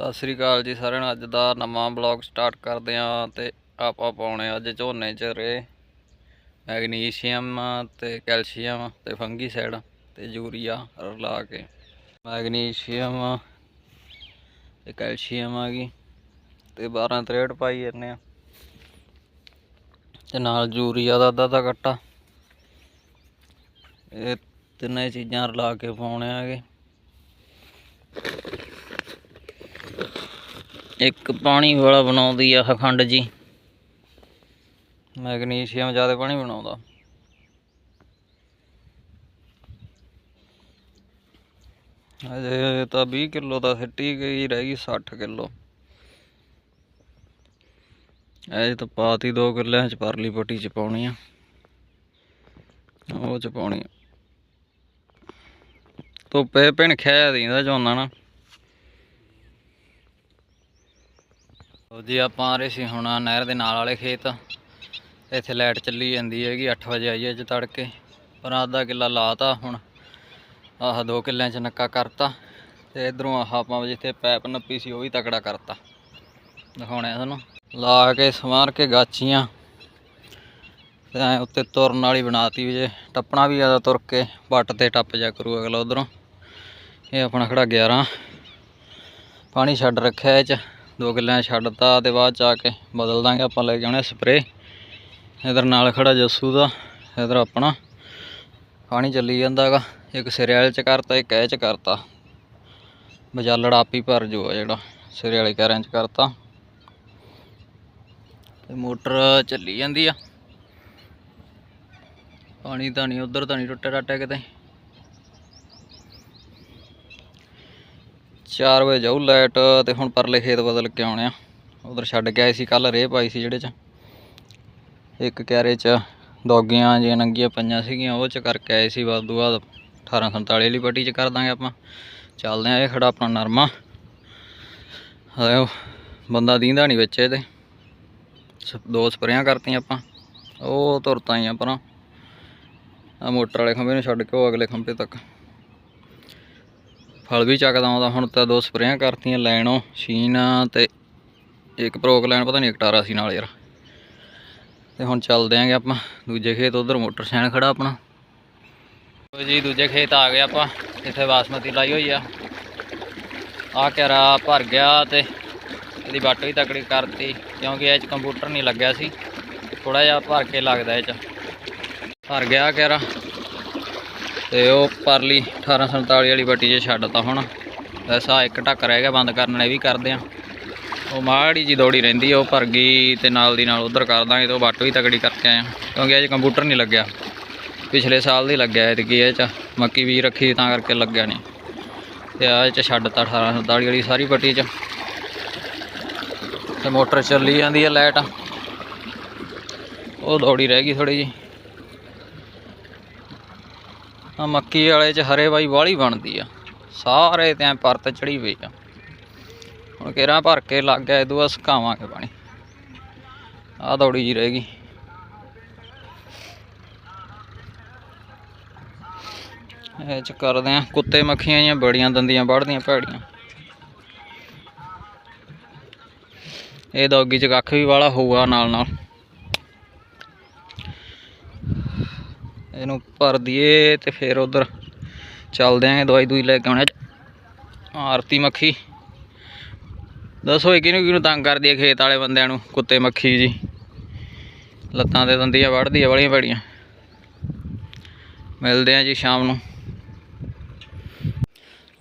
ਸਤਿ ਸ੍ਰੀ ਅਕਾਲ ਜੀ ਸਾਰਿਆਂ ਨੂੰ। ਅੱਜ ਦਾ ਨਵਾਂ ਬਲੌਗ ਸਟਾਰਟ ਕਰਦੇ ਆਂ ਤੇ ਆਪਾਂ ਪਾਉਣੇ ਅੱਜ ਝੋਨੇ ਚ ਰੇ ਮੈਗਨੀਸ਼ੀਅਮ ਤੇ ਕੈਲਸ਼ੀਅਮ ਤੇ ਫੰਗੀਸਾਈਡ ਤੇ ਯੂਰੀਆ ਰਲਾ ਕੇ। ਮੈਗਨੀਸ਼ੀਅਮ ਤੇ ਕੈਲਸ਼ੀਅਮ ਆ ਗਈ ਤੇ 12 63 ਪਾਈ ਜਾਂਦੇ ਆ ਤੇ ਨਾਲ ਯੂਰੀਆ ਦਾ ਅੱਧਾ ਅੱਧਾ ਕੱਟਾ। ਇਹ ਤਿੰਨੇ ਚੀਜ਼ਾਂ ਰਲਾ ਕੇ ਪਾਉਣੇ ਆਗੇ ਇੱਕ ਪਾਣੀ ਵਾਲਾ ਬਣਾਉਂਦੀ ਆ ਖੰਡ ਜੀ। ਮੈਗਨੀਸ਼ੀਅਮ ਜ਼ਿਆਦਾ ਪਾਣੀ ਬਣਾਉਂਦਾ। ਅਜੇ ਤਾਂ 20 ਕਿਲੋ ਦਾ ਸਿੱਟੀ ਗਈ, ਰਹਿ ਗਈ 60 ਕਿਲੋ। ਅਜੇ ਤਾਂ ਪਾਤੀ 2 ਕਿੱਲਿਆਂ ਚ ਪਰਲੀ ਪੱਟੀ ਚ ਪਾਉਣੀ ਆ। ਉਹ ਚ ਪਾਉਣੀ ਆ। ਧੁੱਪੇ ਭਿਣ ਖਿਆ ਦੀਂਦਾ ਝੋਨਾ ਨਾ ਲਓ ਜੀ, ਆਪਾਂ ਆ ਰਹੇ ਸੀ ਹੁਣ ਨਹਿਰ ਦੇ ਨਾਲ ਵਾਲੇ ਖੇਤ। ਇੱਥੇ ਲਾਈਟ ਚੱਲੀ ਜਾਂਦੀ ਹੈਗੀ 8 ਵਜੇ ਆਈ ਅੱਜ ਤੜਕੇ। ਪਰ ਅੱਧਾ ਕਿੱਲਾ ਲਾਤਾ ਹੁਣ। ਆਹ ਦੋ ਕਿੱਲਿਆਂ ਚ ਨੱਕਾ ਕਰਤਾ। ਤੇ ਇਧਰੋਂ ਆਹ ਆਪਾਂ ਜਿੱਥੇ ਪੈਪ ਨੱਪੀ ਸੀ, ਉਹ ਵੀ ਤਕੜਾ ਕਰਤਾ। ਦਿਖਾਉਣਾ ਤੁਹਾਨੂੰ। ਲਾ ਕੇ ਸਵਾਰ ਕੇ ਗਾਚੀਆਂ। ਤੇ ਐਂ ਉੱਤੇ ਤੁਰਨ ਵਾਲੀ ਬਣਾਤੀ ਵੀ ਜੇ। ਟੱਪਣਾ ਵੀ ਆਦਾ ਤੁਰ ਕੇ, ਵੱਟ ਤੇ ਟੱਪ ਜਾ ਕਰੂ ਅਗਲਾ ਉਧਰੋਂ। ਇਹ ਆਪਣਾ ਖੜਾ 11 ਪਾਣੀ ਛੱਡ ਰੱਖਿਆ ਇਹ ਚ। ਦੋ ਕਿੱਲਿਆਂ 'ਚ ਛੱਡਤਾ ਤੇ ਬਾਅਦ ਚ ਆ ਕੇ ਬਦਲ ਦਾਂਗੇ, ਆਪਾਂ ਲੈ ਕੇ ਆਉਣੇ ਸਪਰੇ ਇਧਰ ਨਾਲ ਖੜਾ ਜੱਸੂ ਦਾ, ਇਧਰ ਆਪਣਾ। ਪਾਣੀ ਚੱਲੀ ਜਾਂਦਾ ਹੈਗਾ ਇੱਕ ਸਿਰੇ ਵਾਲੇ ਚ ਕਰਤਾ, ਇੱਕ ਇਹ ਚ ਕਰਤਾ। ਬਜਾਲੜ ਆਪੀ ਭਰ ਜੋ ਆ ਜਿਹੜਾ ਸਿਰੇ ਵਾਲੇ ਕਹਿਰਾਂ ਚ ਕਰਤਾ। ਤੇ ਮੋਟਰ ਚੱਲੀ ਜਾਂਦੀ ਆ। ਪਾਣੀ ਤਾਂ ਨਹੀਂ, ਉਧਰ ਤਾਂ ਨਹੀਂ ਟੁੱਟੇ ਟਾਟੇ ਕਿਤੇ। 4 ਵਜੇ ਜਾਊ ਲਾਈਟ ਤੇ ਹੁਣ ਪਰਲੇ ਖੇਤ ਬਦਲ ਕੇ ਆਉਣੇ ਆ। ਉਧਰ ਛੱਡ ਕੇ ਆਏ ਸੀ ਕੱਲ ਰੇਹ ਪਾਈ ਸੀ ਜਿਹੜੇ ਚ। ਇੱਕ ਕਿਆਰੇ ਚ ਦੋਗੀਆਂ ਜਿਹੀਆਂ ਨੰਗੀਆਂ ਪਈਆਂ ਸੀਗੀਆਂ, ਉਹ ਚ ਕਰਕੇ ਆਏ ਸੀ ਵਾਧੂ ਬਾਅਦ। 1847 ਵਾਲੀ ਪੱਟੀ ਚ ਕਰ ਦਾਂਗੇ ਆਪਾਂ। ਚੱਲਦੇ ਆ ਇਹ ਖੜਾ ਆਪਣਾ ਨਰਮਾ। ਆਇਓ ਬੰਦਾ ਦੀਂਦਾ ਨਹੀਂ ਵਿੱਚ ਇਹਦੇ। ਸ- ਦੋ ਸਪਰੇਆਂ ਕਰਤੀਆਂ ਆਪਾਂ। ਉਹ ਤੁਰਤਾਂ ਹੀ ਆ ਪਰਾਂ। ਆ ਮੋਟਰ ਵਾਲੇ ਖੰਭੇ ਨੂੰ ਛੱਡ ਕੇ ਉਹ ਅਗਲੇ ਖੰਭੇ ਤੱਕ। ਫਲ ਵੀ ਚੱਕਦਾ ਆਉਂਦਾ ਹੁਣ ਤਾਂ ਦੋ ਸਪਰੇਆਂ ਕਰਤੀਆਂ ਲੈਣੋਂ, ਸ਼ੀਨ ਤੇ ਇੱਕ ਪ੍ਰੋਕ ਲੈਣ, ਪਤਾ ਨਹੀਂ ਇਕਟਾਰਾ ਸੀ ਨਾਲ ਯਾਰ। ਤੇ ਹੁਣ ਚੱਲਦੇ ਆਂਗੇ ਆਪਾਂ, ਦੂਜੇ ਖੇਤ ਉਧਰ ਮੋਟਰ ਸੈਨ ਖੜਾ ਆਪਣਾ। ਲਓ ਜੀ, ਦੂਜੇ ਖੇਤ ਆ ਗਏ ਆਪਾਂ, ਇੱਥੇ ਬਾਸਮਤੀ ਲਾਈ ਹੋਈ ਆ। ਆ ਕਿਹੜਾ ਭਰ ਗਿਆ ਤੇ ਇਹਦੀ ਵੱਟ ਵੀ ਤਕੜੀ ਕਰਤੀ, ਕਿਉਂਕਿ ਇਹ ਚ ਕੰਪਿਊਟਰ ਨਹੀਂ ਲੱਗਿਆ ਸੀ। ਥੋੜਾ ਜਿਹਾ ਭਰ ਕੇ ਲੱਗਦਾ ਇਹ ਚ। ਭਰ ਗਿਆ ਕਿਹੜਾ ਤੇ ਉਹ ਪਰਲੀ 1847 ਵਾਲੀ ਬੱਟੀ 'ਚ ਛੱਡਤਾ ਹੁਣ। ਐਸਾ ਇੱਕ ਢੱਕ ਰਹਿ ਗਿਆ, ਬੰਦ ਕਰਨ ਵਾਲੇ ਵੀ ਕਰਦੇ ਆ। ਉਹ ਮਾੜੀ ਜੀ ਦੌੜੀ ਰਹਿੰਦੀ ਉਹ ਭਰ ਗਈ ਤੇ ਨਾਲ ਦੀ ਨਾਲ ਉਧਰ ਕਰ ਦਾਂਗੇ ਤੇ ਉਹ ਵੱਟ ਵੀ ਤਕੜੀ ਕਰਕੇ ਆਏ ਕਿਉਂਕਿ ਇਹ 'ਚ ਕੰਪਿਊਟਰ ਨਹੀਂ ਲੱਗਿਆ। ਪਿਛਲੇ ਸਾਲ ਦੀ ਲੱਗਿਆ ਐਤਕੀ ਇਹ 'ਚ ਮੱਕੀ ਵੀ ਰੱਖੀ ਤਾਂ ਕਰਕੇ ਲੱਗਿਆ ਨਹੀਂ। ਤੇ ਆ ਇਹ 'ਚ ਛੱਡਤਾ 1847 ਵਾਲੀ ਸਾਰੀ ਪੱਟੀ 'ਚ। ਤੇ ਮੋਟਰ ਚੱਲੀ ਜਾਂਦੀ ਹੈ ਲਾਈਟ। ਉਹ ਦੌੜੀ ਰਹਿ ਗਈ ਥੋੜੀ ਜੀ ਆ ਮੱਕੀ ਵਾਲੇ ਚ ਹਰੇ ਬਾਈ ਵਾਲੀ ਬਣਦੀ ਆ। ਸਾਰੇ ਤੇ ਪਰਤ ਚੜੀ ਪਈ ਆ। ਹੁਣ ਕੇਰਾਂ ਭਰ ਕੇ ਲੱਗ ਗਿਆ, ਇਹਦੂ ਬਾਅਦ ਸੁਕਾਵਾਂਗੇ ਪਾਣੀ। ਆ ਦੌੜੀ ਜੀ ਰਹਿ ਗਈ। ਇਹ ਚ ਕਰਦੇ ਆ ਕੁੱਤੇ ਮੱਖੀਆਂ ਜਾਂ ਬੜੀਆਂ ਦੰਦੀਆਂ ਵੜਦੀਆਂ ਭੈੜੀਆਂ। ਇਹ ਦੌਗੀ ਚ ਕੱਖ ਵੀ ਵਾਲਾ ਹੋਊਗਾ ਨਾਲ ਨਾਲ ਇਹਨੂੰ ਭਰ ਦਈਏ ਤੇ ਫਿਰ ਉਧਰ ਚੱਲਦੇ ਆਂ ਦਵਾਈ ਦੂਈ ਲੈ ਕੇ ਆਉਣਾ ਆਰਤੀ ਮੱਖੀ। ਦੱਸੋ ਇਹ ਕਿਹਨੂੰ ਕਿਹਨੂੰ ਤੰਗ ਕਰਦੀ ਹੈ ਖੇਤ ਵਾਲੇ ਬੰਦਿਆਂ ਨੂੰ, ਕੁੱਤੇ ਮੱਖੀ ਜੀ? ਲੱਤਾਂ ਤੇ ਦੰਦੀਆਂ ਵੜਦੀ ਹੈ ਵਾਲੀਆਂ ਭੈੜੀਆਂ ਮਿਲਦੇ ਆਂ ਜੀ ਸ਼ਾਮ ਨੂੰ।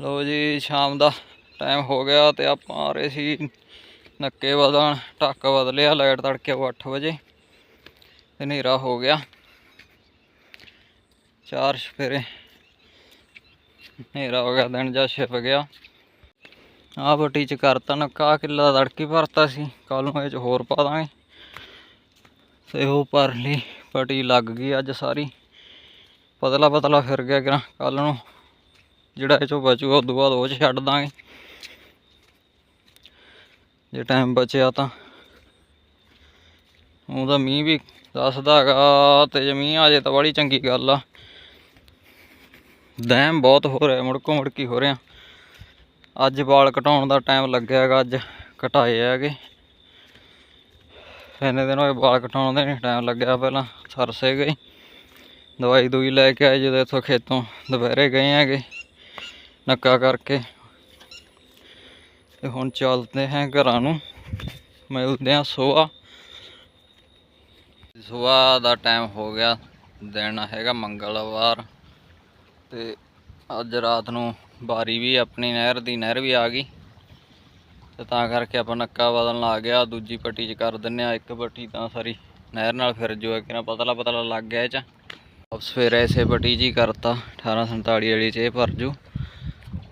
ਲੋ ਜੀ, ਸ਼ਾਮ ਦਾ ਟਾਈਮ ਹੋ ਗਿਆ ਤੇ ਆਪਾਂ ਆ ਰਹੇ ਸੀ ਨੱਕੇ ਬਦਲਣ ਟੱਕ ਬਦਲਿਆ ਲਾਈਟ ਤੜਕੇ 8 ਵਜੇ। ਤੇ ਹਨੇਰਾ ਹੋ ਗਿਆ। ਚਾਰ ਸਫੇਰੇ। ਹਨੇਰਾ ਹੋ ਗਿਆ, ਦਿਨ ਜਾ ਛਿਪ ਗਿਆ। ਆਹ ਬੱਟੀ ਚ ਕਰਤਾ ਨੱਕਾ ਕਿੱਲਾ ਦਾ ਭਰਤਾ ਸੀ। ਕੱਲ ਨੂੰ ਇਹ ਚ ਹੋਰ ਪਾ ਦਾਂਗੇ। ਤੇ ਉਹ ਭਰ ਲਈ ਪੱਟੀ ਲੱਗ ਗਈ ਅੱਜ ਸਾਰੀ। ਪਤਲਾ ਪਤਲਾ ਫਿਰ ਗਿਆ ਕਿ ਕੱਲ ਨੂੰ। ਜਿਹੜਾ ਇਹ ਚੋਂ ਬਚੂਗਾ ਉਦੋਂ ਬਾਅਦ ਉਹ ਚ ਛੱਡ ਦਾਂਗੇ। ਜੇ ਟਾਈਮ ਬਚਿਆ ਤਾਂ। ਉਹਦਾ ਮੀਂਹ ਵੀ ਦੱਸਦਾ ਹੈਗਾ, ਤੇ ਜੇ ਮੀਂਹ ਆ ਜੇ ਤਾਂ ਬੜੀ ਚੰਗੀ ਗੱਲ ਆ। ਦਹਿਮ ਬਹੁਤ ਹੋ ਰਿਹਾ ਮੁੜਕੋ ਮੁੜਕੀ ਹੋ ਰਿਹਾ। ਅੱਜ ਵਾਲ ਕਟਾਉਣ ਦਾ ਟਾਈਮ ਲੱਗਿਆ ਹੈਗਾ, ਅੱਜ ਕਟਾਏ ਹੈਗੇ। ਇੰਨੇ ਦਿਨ ਹੋਏ ਵਾਲ ਕਟਾਉਣ ਦਾ ਨਹੀਂ ਟਾਈਮ ਲੱਗਿਆ ਪਹਿਲਾਂ, ਸਰਸੇ ਗਏ ਦਵਾਈ ਦੂਈ ਲੈ ਕੇ ਆਏ, ਜਦੋਂ ਇੱਥੋਂ ਖੇਤੋਂ ਦੁਪਹਿਰੇ ਗਏ ਹੈਗੇ, ਨੱਕਾ ਕਰਕੇ। ਤੇ ਹੁਣ ਚੱਲਦੇ ਹਾਂ ਘਰਾਂ ਨੂੰ, ਮਿਲਦੇ ਹਾਂ ਸੁਬਾਹ। ਸੁਬਾਹ ਦਾ ਟਾਈਮ ਹੋ ਗਿਆ, ਦਿਨ ਹੈਗਾ ਮੰਗਲਵਾਰ। ਤੇ ਅੱਜ ਰਾਤ ਨੂੰ ਬਾਰੀ ਵੀ ਆਪਣੀ ਨਹਿਰ ਦੀ ਨਹਿਰ ਵੀ ਆ ਗਈ। ਤੇ ਤਾਂ ਕਰਕੇ ਆਪਾਂ ਨੱਕਾ ਬਦਲਣ ਲਾ ਗਿਆ ਦੂਜੀ ਪੱਟੀ 'ਚ ਕਰ ਦਿੰਨੇ ਆ, ਇੱਕ ਪੱਟੀ ਤਾਂ ਸਾਰੀ ਨਹਿਰ ਨਾਲ ਫਿਰ ਜੋ ਹੈ ਕਿ ਨਾ ਪਤਲਾ ਪਤਲਾ ਲੱਗ ਗਿਆ ਇਹ 'ਚ। ਵਾਪਸ ਫਿਰ ਐਸੇ ਪੱਟੀ 'ਚ ਹੀ ਕਰਤਾ 1847 ਵਾਲੀ 'ਚ ਇਹ ਭਰ ਜੂ।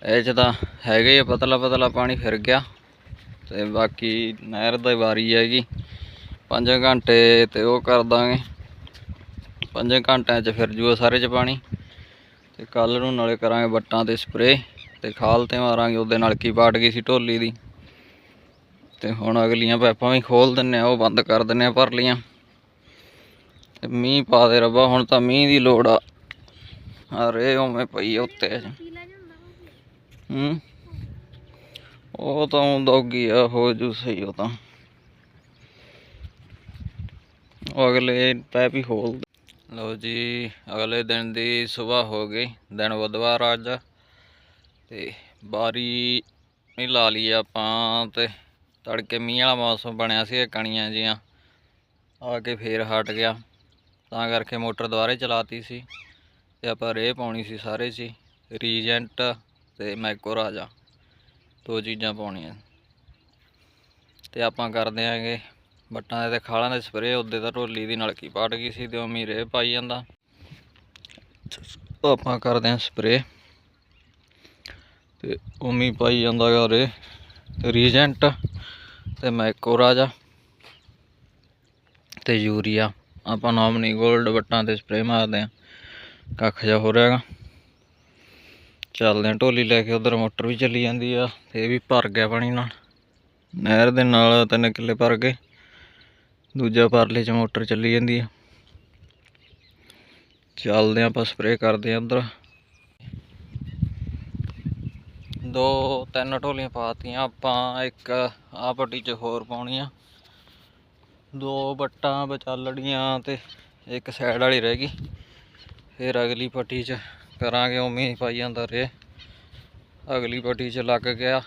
ਇਹ 'ਚ ਤਾਂ ਹੈਗਾ ਹੀ ਆ, ਪਤਲਾ ਪਤਲਾ ਪਾਣੀ ਫਿਰ ਗਿਆ। ਤੇ ਬਾਕੀ ਨਹਿਰ ਦੀ ਵਾਰੀ ਹੈਗੀ 5 ਘੰਟੇ ਤੇ ਉਹ ਕਰ ਦਾਂਗੇ। 5 ਘੰਟਿਆਂ 'ਚ ਫਿਰ ਜੂ ਸਾਰੇ 'ਚ ਪਾਣੀ। ਤੇ ਕੱਲ ਨੂੰ ਨਾਲੇ ਕਰਾਂਗੇ ਵੱਟਾਂ ਤੇ ਸਪਰੇ ਤੇ ਖਾਲ ਤੇ ਮਾਰਾਂਗੇ, ਉਹਦੇ ਨਾਲ ਕੀ ਪਾਟ ਗਈ ਸੀ ਢੋਲੀ ਦੀ। ਤੇ ਹੁਣ ਅਗਲੀਆਂ ਪੈਪਾਂ ਵੀ ਖੋਲ ਦਿੰਨੇ ਆ, ਉਹ ਬੰਦ ਕਰ ਦਿੰਨੇ ਆ ਭਰ ਲੀਆਂ ਤੇ ਮੀਂਹ ਪਾ ਦੇ ਰੱਬਾ, ਹੁਣ ਤਾਂ ਮੀਂਹ ਦੀ ਲੋੜ ਆ। ਅਰੇ ਉਵੇਂ ਪਈ ਉੱਤੇ। ਹੂੰ। ਉਹ ਤਾਂ ਦੋਗੀ ਆ, ਹੋ ਜੂ ਸਹੀ ਉਹ ਤਾਂ। ਉਹ ਅਗਲੇ ਪੈਪ ਹੀ ਖੋਲ ਲਓ ਜੀ, ਅਗਲੇ ਦਿਨ ਦੀ ਸਵੇਰ ਹੋ ਗਈ, ਦਿਨ ਬੁੱਧਵਾਰ ਅੱਜ ਤੇ ਬਾਰੀ ਨਹੀਂ ਲਾ ਲਈ ਆਪਾਂ ਤੇ ਤੜਕੇ ਮੀਂਹ ਵਾਲਾ ਮੌਸਮ ਬਣਿਆ ਸੀ ਕਣੀਆਂ ਜੀਆਂ। ਆ ਕੇ ਫੇਰ ਹਟ ਗਿਆ। ਤਾਂ ਕਰਕੇ ਮੋਟਰ ਦੁਬਾਰੇ ਚਲਾਤੀ ਸੀ ਤੇ ਆਪਾਂ ਰੇਹ ਪਾਉਣੀ ਸੀ ਸਾਰੇ 'ਚ ਹੀ। ਰੀਜੈਂਟ ਤੇ ਮੈਕੋ ਰਾਜਾ। ਦੋ ਚੀਜ਼ਾਂ ਪਾਉਣੀਆਂ। ਤੇ ਆਪਾਂ ਕਰਦੇ ਆਂਗੇ ਬੱਟਾਂ ਦੇ ਤੇ ਖਾਲਾਂ ਦੇ ਸਪਰੇ ਉਹਦੇ ਤਾਂ ਢੋਲੀ ਦੀ ਨਲਕੀ ਪਾਟ ਗਈ ਸੀ ਤੇ ਉਮੀ ਰੇਹ ਪਾਈ ਜਾਂਦਾ। ਆਪਾਂ ਕਰਦੇ ਆਂ ਸਪਰੇ ਤੇ ਉਮੀ ਪਾਈ ਜਾਂਦਾ ਗਾ ਰੇ ਰੀਜੈਂਟ, ਤੇ ਮੈਕੋ ਰਾਜਾ ਤੇ ਯੂਰੀਆ, ਆਪਾਂ ਨੋਮਨੀ ਗੋਲਡ ਬੱਟਾਂ ਤੇ ਸਪਰੇ ਮਾਰਦੇ ਆਂ ਕੱਖ ਜਾ ਹੋ ਰਿਹਾਗਾ ਚੱਲਦੇ ਆਂ ਢੋਲੀ ਲੈ ਕੇ, ਉਧਰ ਮੋਟਰ ਵੀ ਚੱਲੀ ਜਾਂਦੀ ਆ, ਤੇ ਇਹ ਵੀ ਭਰ ਗਿਆ ਪਾਣੀ ਨਾਲ। ਨਹਿਰ ਦੇ ਨਾਲ ਤਿੰਨ ਕਿੱਲੇ ਭਰ ਗਏ। ਦੂਜਾ ਪਰਲੇ ਚ ਮੋਟਰ ਚੱਲੀ ਜਾਂਦੀ ਆ। ਚੱਲਦੇ ਆਂ ਆਪਾਂ ਸਪਰੇਅ ਕਰਦੇ ਆਂ ਉਧਰ ਦੋ ਤਿੰਨ ਢੋਲੀਆਂ ਪਾਤੀਆਂ ਆਪਾਂ, ਇੱਕ ਆਹ ਪੱਟੀ ਚ ਹੋਰ ਪਾਉਣੀਆਂ। ਦੋ ਬੱਟਾਂ ਵਿਚਾਲੜੀਆਂ ਤੇ ਇੱਕ ਸਾਈਡ ਵਾਲੀ ਰਹਿ ਗਈ। ਫਿਰ ਅਗਲੀ ਪੱਟੀ 'ਚ ਕਰਾਂਗੇ, ਉਵੇਂ ਹੀ ਪਾਈ ਜਾਂਦਾ ਰੇ ਅਗਲੀ ਪੱਟੀ 'ਚ ਲੱਗ ਗਿਆ।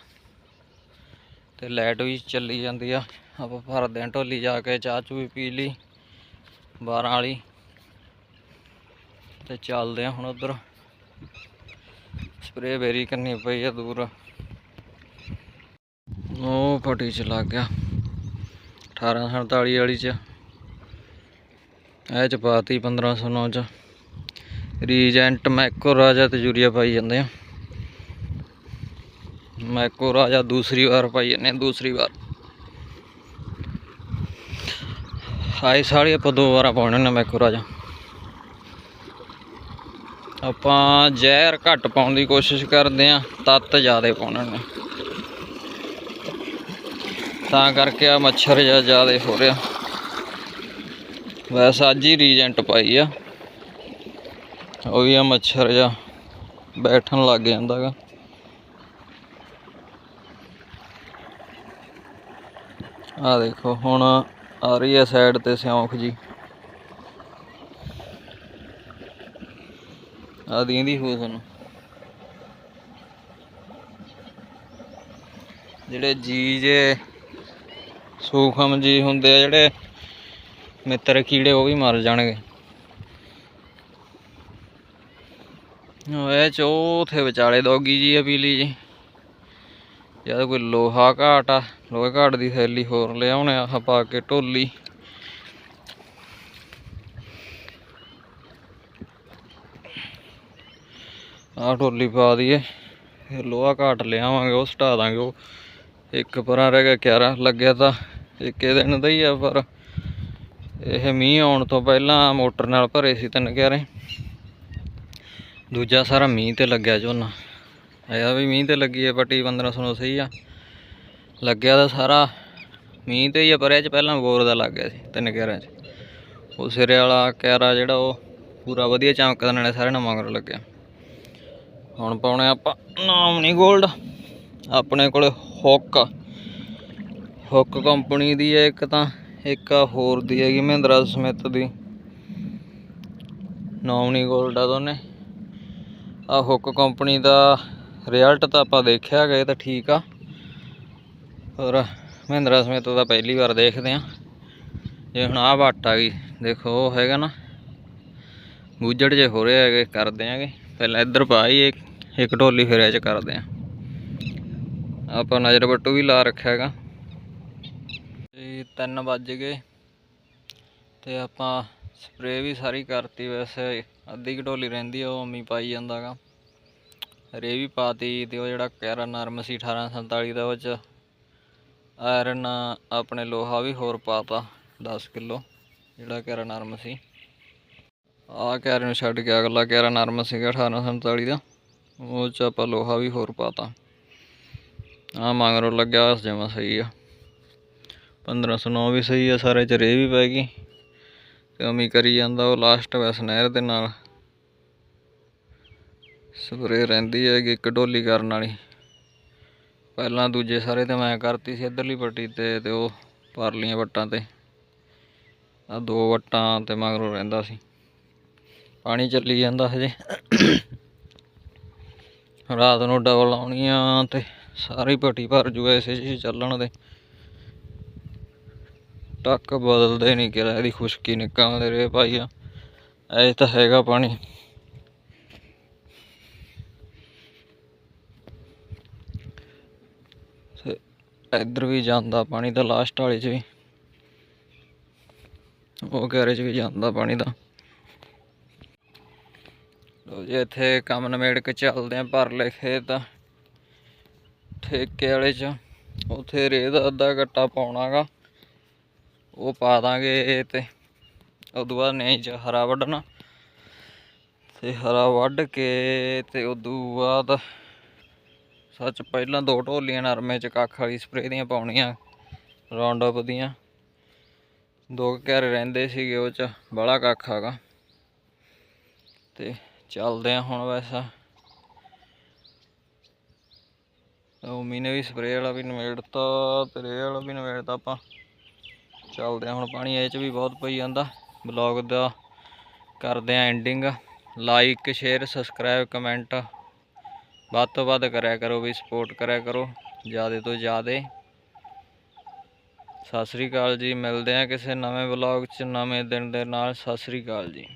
ਤੇ ਲਾਈਟ ਵੀ ਚੱਲੀ ਜਾਂਦੀ ਆ। ਆਪਾਂ ਭਰਦੇ ਹਾਂ ਢੋਲੀ ਜਾ ਕੇ ਚਾਹ ਚੂ ਵੀ ਪੀ ਲਈ 12 ਵਾਲੀ। ਤੇ ਚੱਲਦੇ ਆ ਹੁਣ ਉਧਰ। ਸਪਰੇ ਬੇਰੀ ਕਰਨੀ ਪਈ ਆ ਦੂਰ। ਉਹ ਪੱਟੀ 'ਚ ਲੱਗ ਗਿਆ। 1847 ਵਾਲੀ 'ਚ। ਇਹ ਚ ਪਾਤੀ 1509 ਚ। ਰੀਜੈਂਟ ਮੈਕੋ ਰਾਜਾ ਤੇ ਯੂਰੀਆ ਪਾਈ ਜਾਂਦੇ ਆ। ਮੈਕੋ ਰਾਜਾ ਦੂਸਰੀ ਵਾਰ ਪਾਈ ਜਾਂਦੇ ਆ ਦੂਸਰੀ ਵਾਰ। ਹਾਈ ਸਾਲੀ ਆਪਾਂ ਦੋ ਵਾਰਾਂ ਪਾਉਣੇ ਨੇ ਮੈਕੋ ਰਾਜਾ ਆਪਾਂ ਜ਼ਹਿਰ ਘੱਟ ਪਾਉਣ ਦੀ ਕੋਸ਼ਿਸ਼ ਕਰਦੇ ਆ ਤੱਤ ਜ਼ਿਆਦਾ ਪਾਉਣੇ ਨੇ। ਤਾਂ ਕਰਕੇ ਆ ਮੱਛਰ ਜਿਹਾ ਜ਼ਿਆਦਾ ਹੋ ਰਿਹਾ। ਵੈਸੇ ਅੱਜ ਹੀ ਰੀਜੈਂਟ ਪਾਈ ਆ। ਉਹ ਵੀ ਆ ਮੱਛਰ ਜਿਹਾ ਬੈਠਣ ਲੱਗ ਜਾਂਦਾਗਾ ਆ ਦੇਖੋ, ਹੁਣ ਆ ਰਹੀ ਹੈ ਸਾਈਡ ਤੇ ਸਿਉਂਖ ਜੀ। ਆ ਦੀਂਦੀ ਹੋ ਤੁਹਾਨੂੰ। ਜਿਹੜੇ ਜੀ ਜੇ ਸੂਖਮ ਜੀ ਹੁੰਦੇ ਆ, ਜਿਹੜੇ ਮਿੱਤਰ ਕੀੜੇ, ਉਹ ਵੀ ਮਰ ਜਾਣਗੇ। ਉਹ ਇਹ ਚੌਥੇ ਵਿਚਾਲੇ ਦੋਗੀ ਜੀ ਆ ਪੀਲੀ ਜੀ। ਜਦ ਕੋਈ ਲੋਹਾ ਘਾਟ ਆ, ਲੋਹੇ ਘਾਟ ਦੀ ਥੈਲੀ ਹੋਰ ਲਿਆਉਣੇ ਆ ਆਹ ਪਾ ਕੇ ਢੋਲੀ। ਆਹ ਢੋਲੀ ਪਾ ਦਈਏ, ਫਿਰ ਲੋਹਾ ਘਾਟ ਲਿਆਵਾਂਗੇ, ਉਹ ਸਟਾ ਦਾਂਗੇ, ਉਹ ਇੱਕ ਪਰਾਂ ਰਹਿ ਗਿਆ 11 ਲੱਗਿਆ ਤਾਂ ਇੱਕੇ ਦਿਨ ਦਾ ਹੀ ਆ, ਪਰ ਇਹ ਮੀਂਹ ਆਉਣ ਤੋਂ ਪਹਿਲਾਂ ਮੋਟਰ ਨਾਲ ਭਰੇ ਸੀ ਤਿੰਨ ਕਿਆਰੇ। ਦੂਜਾ ਸਾਰਾ ਮੀਂਹ ਤੇ ਲੱਗਿਆ ਝੋਨਾ। ਇਹਦਾ ਵੀ ਮੀਂਹ ਤੇ ਲੱਗੀ ਹੈ ਪੱਟੀ 1500 ਨੂੰ ਸਹੀ ਆ। ਲੱਗਿਆ ਤਾਂ ਸਾਰਾ। ਮੀਂਹ ਤੇ ਹੀ ਆ, ਪਰ ਇਹ ਚ ਪਹਿਲਾਂ ਬੋਰ ਦਾ ਲੱਗ ਗਿਆ ਸੀ, ਤਿੰਨ ਕਿਆਰਿਆਂ ਚ। ਉਹ ਸਿਰੇ ਵਾਲਾ ਕਿਆਰਾ ਜਿਹੜਾ ਉਹ ਪੂਰਾ ਵਧੀਆ ਚਮਕਦਾ ਨਾਲੇ ਸਾਰੇ ਨਾਲ ਮਗਰ ਲੱਗਿਆ। ਹੁਣ ਪਾਉਣੇ ਆਪਾਂ ਨਾਮ ਨਹੀਂ 골ਡ ਆਪਣੇ ਕੋਲ ਹੁੱਕ ਹੁੱਕ ਕੰਪਨੀ ਦੀ ਹੈ ਇੱਕ ਤਾਂ, ਇੱਕ ਹੋਰ ਦੀ ਹੈਗੀ, ਮਹਿੰਦਰਾ ਸਮਿਤ ਦੀ। ਨੌਮਨੀ ਗੋਲਡ ਆ ਦੋਨੇ। ਆ ਹੁੱਕ ਕੰਪਨੀ ਦਾ ਰਿਜ਼ਲਟ ਤਾਂ ਆਪਾਂ ਦੇਖਿਆ ਗਏ ਤਾਂ ਠੀਕ ਆ। ਪਰ ਮਹਿੰਦਰਾ ਸਮਿਥ ਦਾ ਪਹਿਲੀ ਵਾਰ ਦੇਖਦੇ ਆ ਜੇ ਹੁਣ ਆ ਵੱਟ ਆ ਗਈ, ਦੇਖੋ ਉਹ ਹੈਗਾ ਨਾ। ਗੁੱਜੜ ਜੇ ਹੋ ਰਹੇ ਹੈਗੇ, ਕਰਦੇ ਆਂਗੇ ਪਹਿਲਾਂ ਇੱਧਰ ਪਾਈ ਇੱਕ ਇੱਕ ਢੋਲੀ ਫਿਰ ਇਹ ਚ ਕਰਦੇ ਆ ਆਪਾਂ ਨਜ਼ਰ ਬੱਟੂ ਵੀ ਲਾ ਰੱਖਿਆ ਹੈਗਾ। ਜੀ 3 ਵੱਜ ਗਏ। ਤੇ ਆਪਾਂ ਸਪਰੇਅ ਵੀ ਸਾਰੀ ਕਰਤੀ, ਵੈਸੇ ਅੱਧੀ ਕੁ ਢੋਲੀ ਰਹਿੰਦੀ ਆ, ਉਹ ਮੰਮੀ ਪਾਈ ਜਾਂਦਾਗਾ ਰੇ ਵੀ ਪਾਤੀ ਤੇ ਉਹ ਜਿਹੜਾ ਕੈਰਾ ਨਰਮ ਸੀ 1847 ਦਾ ਉਹ ਚ। ਆਇਰਨ ਆਪਣੇ ਲੋਹਾ ਵੀ ਹੋਰ ਪਾਤਾ 10 ਕਿਲੋ, ਜਿਹੜਾ ਕੈਰਾ ਨਰਮ ਸੀ। ਆਹ ਕੈਰੇ ਨੂੰ ਛੱਡ ਕੇ ਅਗਲਾ ਕੈਰਾ ਨਰਮ ਸੀਗਾ 1847 ਦਾ, ਉਹ ਚ ਆਪਾਂ ਲੋਹਾ ਵੀ ਹੋਰ ਪਾਤਾ ਆ ਮੰਗਰੋ ਲੱਗਿਆ ਜਮਾ ਸਹੀ ਆ। 1509 ਵੀ ਸਹੀ ਆ, ਸਾਰੇ ਚ ਰੇ ਵੀ ਪੈ ਗਈ। ਤੇ ਉਮੀ ਕਰੀ ਜਾਂਦਾ ਉਹ ਲਾਸਟ ਵੈਸ ਨਹਿਰ ਦੇ ਨਾਲ। ਸਪਰੇ ਰਹਿੰਦੀ ਹੈਗੀ ਇੱਕ ਢੋਲੀ ਕਰਨ ਵਾਲੀ। ਪਹਿਲਾਂ ਦੂਜੇ ਸਾਰੇ ਤੇ ਮੈਂ ਕਰਤੀ ਸੀ ਇੱਧਰਲੀ ਪੱਟੀ ਤੇ ਤੇ ਉਹ ਪਰਲੀਆਂ ਵੱਟਾਂ ਤੇ। ਆ ਦੋ ਵੱਟਾਂ ਤੇ ਮਗਰੋਂ ਰਹਿੰਦਾ ਸੀ। ਪਾਣੀ ਚੱਲੀ ਜਾਂਦਾ ਹਜੇ। ਰਾਤ ਨੂੰ ਡਬਲ ਆਉਣੀ ਆ ਤੇ ਸਾਰੀ ਪੱਟੀ ਭਰ ਜੂ ਐਸੇ ਜੀ ਚੱਲਣ ਦੇ। ਟੱਕ ਬਦਲਦੇ ਨਹੀਂ ਕਿਰਾ ਇਹਦੀ ਖੁਸ਼ਕੀ ਨਿਕਲਦੇ ਰਹੇ ਭਾਈ ਆ ਐ ਤਾਂ ਹੈਗਾ ਪਾਣੀ ਤੇ ਇੱਧਰ ਵੀ ਜਾਂਦਾ ਪਾਣੀ ਦਾ ਲਾਸਟ ਵਾਲੇ 'ਚ ਵੀ। ਉਹ ਗੈਰੇਜ 'ਚ ਵੀ ਜਾਂਦਾ ਪਾਣੀ ਦਾ। ਲੋ ਜੀ, ਇੱਥੇ ਕੰਮ ਨਵੇੜ ਕੇ ਚੱਲਦੇ ਆ ਭਰ ਲੈ ਖੇਤ। ਠੇਕੇ ਵਾਲੇ 'ਚ, ਉੱਥੇ ਰੇਹ ਦਾ ਅੱਧਾ ਗੱਟਾ ਪਾਉਣਾਗਾ। ਉਹ ਪਾ ਦਾਂਗੇ ਤੇ ਉਦੋਂ ਬਾਅਦ ਨਹੀਂ ਚ ਹਰਾ ਵੱਢਣਾ। ਤੇ ਹਰਾ ਵੱਢ ਕੇ ਤੇ ਉਦੋਂ ਬਾਅਦ ਸੱਚ ਪਹਿਲਾਂ ਦੋ ਢੋਲੀਆਂ ਨਰਮੇ ਚ ਕੱਖ ਵਾਲੀ ਸਪਰੇਅ ਦੀਆਂ ਪਾਉਣੀਆਂ ਰਾਉਂਡ ਅਪ ਦੀਆਂ। ਦੋ ਕੁ ਘਰ ਰਹਿੰਦੇ ਸੀਗੇ ਉਹ ਚ, ਬੜਾ ਕੱਖ ਹੈਗਾ। ਤੇ ਚੱਲਦੇ ਆ ਹੁਣ ਵੈਸਾ ਉਮੀ ਨੇ ਵੀ ਸਪਰੇਅ ਵਾਲਾ ਵੀ ਨਵੇੜਤਾ ਤੇ ਰੇ ਵਾਲਾ ਵੀ ਨਵੇੜਤਾ ਆਪਾਂ। ਚੱਲਦੇ ਆ ਹੁਣ ਪਾਣੀ, ਇਹ ਚ ਵੀ ਬਹੁਤ ਪਈ ਜਾਂਦਾ। ਬਲੌਗ ਦਾ ਕਰਦੇ ਆ ending like share subscribe comment ਵੱਧ ਤੋਂ ਵੱਧ ਕਰਿਆ ਕਰੋ ਵੀ ਸਪੋਰਟ ਕਰਿਆ ਕਰੋ, ਜਿਆਦੇ ਤੋਂ ਜਿਆਦੇ। ਸਤਿ ਸ੍ਰੀ ਅਕਾਲ ਜੀ, ਮਿਲਦੇ ਆ ਕਿਸੇ ਨਵੇਂ ਬਲੌਗ 'ਚ, ਨਵੇਂ ਦਿਨ ਦੇ ਨਾਲ। ਸਤਿ ਸ੍ਰੀ ਅਕਾਲ ਜੀ।